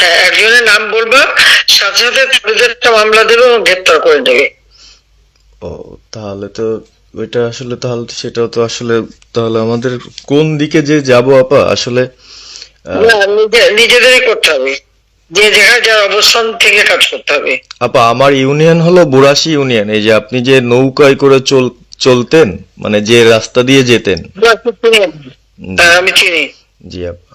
হ্যাঁ একজনের নাম বলবা সাথে সাথে তাদের একটা মামলা দেবে এবং গ্রেপ্তার করে দেবে ও তাহলে তো ওইটা আসলে তাহলে সেটাও তো আসলে তাহলে আমাদের কোন দিকে যে যাব আপা? আসলে নিজেদেরই করতে হবে। যে জায়গায় যার অবস্থান থেকে কাজ করতে হবে। আপা আমার ইউনিয়ন হলো বুড়াশি ইউনিয়ন। এই যে আপনি যে নৌকায় করে চল চলতেন মানে যে রাস্তা দিয়ে যেতেন। হ্যাঁ, আমি চিনি। জি আপা।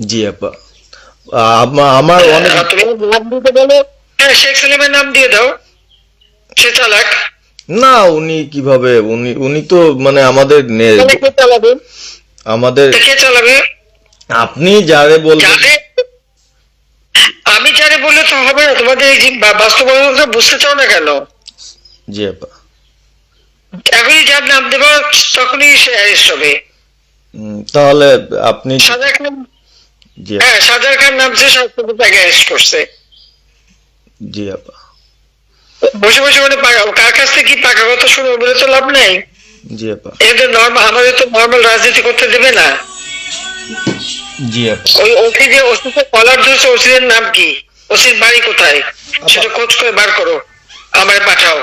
জি আপা। আমার অনেক নাম দিতে বলো। হ্যাঁ শেখ সেলিমের নাম দিয়ে দাও। সে চালাক। না উনি কীভাবে? উনি উনি তো মানে আমাদের নে- তাহলে কে চালাবে? আমাদের কে চালাবে? আপনি যারে বলবেন আমি জানি বললে তো হবে না। তোমাদের এই বাস্তবতা বুঝতে চাও না কেন? জি আপা। এখনই যার নাম দেবো তখনই সে অ্যারেস্ট হবে তাহলে আপনি খান জি হ্যাঁ সাজার খান নামছে সরকার তাকে অ্যারেস্ট করছে। জি আপা। বসে বসে মানে কার কাছ থেকে কি পাকা কথা শুনব বলে তো লাভ নেই? জি আপা। এদের নর্মাল আমাদের তো নর্মাল রাজনীতি করতে দেবে না। জি আপা। ওই ওসি যে ওসিকে কলার ধরছে ওসিদের নাম কি? ওসির বাড়ি কোথায়? সেটা খোঁজ করে বার করো। আমার পাঠাও।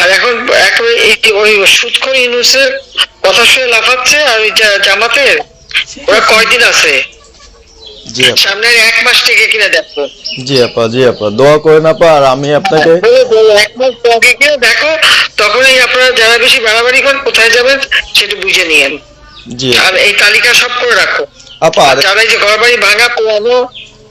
আর এখন এখন ওই সুৎখর ইউনুসের কথা শুনে লাফাচ্ছে আর ওই জামাতের ওরা কয়দিন আছে? আপা। সামনের এক মাস থেকে কিনা দেখো। জি আপা জি আপা দোয়া করেন আপা আর আমি আপনাকে এক মাস আগে কিনা দেখো তখনই আপনারা যারা বেশি বাড়াবাড়ি করেন কোথায় যাবেন সেটা বুঝে নিয়েন। জি। আর এই তালিকা সব করে রাখো। আপা যারা এই যে ঘর বাড়ি ভাঙা পোড়ানো